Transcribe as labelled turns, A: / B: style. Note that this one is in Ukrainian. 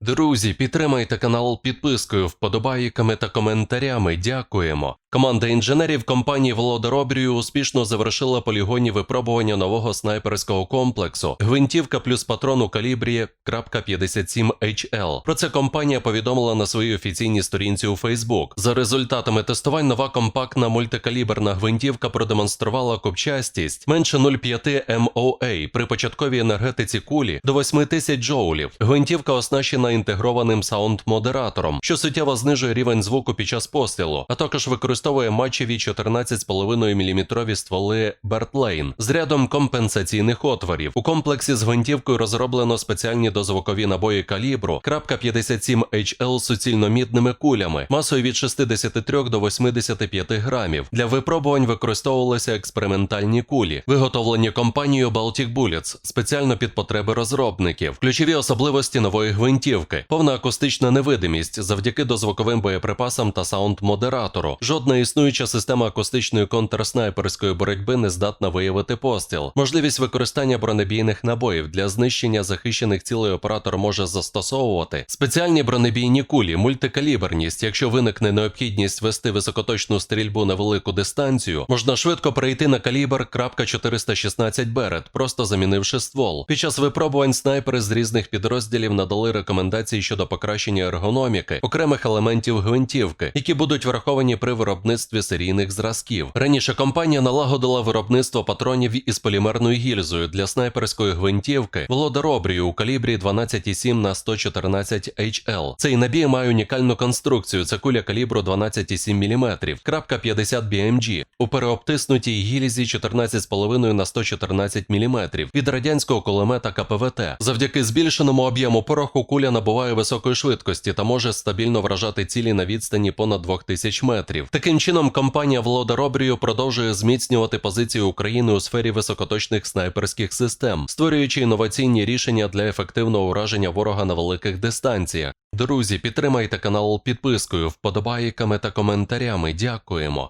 A: Друзі, підтримайте канал підпискою, вподобайками та коментарями. Дякуємо. Команда інженерів компанії Володаробрію успішно завершила полігонні випробування нового снайперського комплексу гвинтівка плюс патрон у калібрі .57 HL. Про це компанія повідомила на своїй офіційній сторінці у Facebook. За результатами тестувань нова компактна мультикаліберна гвинтівка продемонструвала копчастість менше 0,5 MOA при початковій енергетиці кулі до 8000 джоулів. Гвинтівка оснащена інтегрованим саунд-модератором, що суттєво знижує рівень звуку під час пострілу, а також використовує матчеві 14,5 мм стволи Бертлейн з рядом компенсаційних отворів. У комплексі з гвинтівкою розроблено спеціальні дозвукові набої калібру .57 HL суцільномідними кулями, масою від 63 до 85 грамів. Для випробувань використовувалися експериментальні кулі, виготовлені компанією Baltic Bullets спеціально під потреби розробників. Ключові особливості нової гвинтівки: повна акустична невидимість завдяки дозвуковим боєприпасам та саунд-модератору. Жодна існуюча система акустичної контрснайперської боротьби не здатна виявити постріл. Можливість використання бронебійних набоїв для знищення захищених цілей оператор може застосовувати спеціальні бронебійні кулі, мультикаліберність. Якщо виникне необхідність вести високоточну стрільбу на велику дистанцію, можна швидко перейти на калібр .416 Берет, просто замінивши ствол. Під час випробувань снайпери з різних підрозділів надали рекомендації щодо покращення ергономіки окремих елементів гвинтівки, які будуть враховані при виробництві серійних зразків. Раніше компанія налагодила виробництво патронів із полімерною гільзою для снайперської гвинтівки Володаробрію у калібрі 12,7 на 114 HL. Цей набій має унікальну конструкцію. Це куля калібру 12,7 мм, крапка 50 BMG у переобтиснутій гільзі 14,5 на 114 мм від радянського кулемета КПВТ. Завдяки збільшеному об'єму пороху куля набуває високої швидкості та може стабільно вражати цілі на відстані понад 2000 метрів. Таким чином, компанія Володаробрію продовжує зміцнювати позицію України у сфері високоточних снайперських систем, створюючи інноваційні рішення для ефективного ураження ворога на великих дистанціях. Друзі, підтримайте канал підпискою, вподобайками та коментарями. Дякуємо.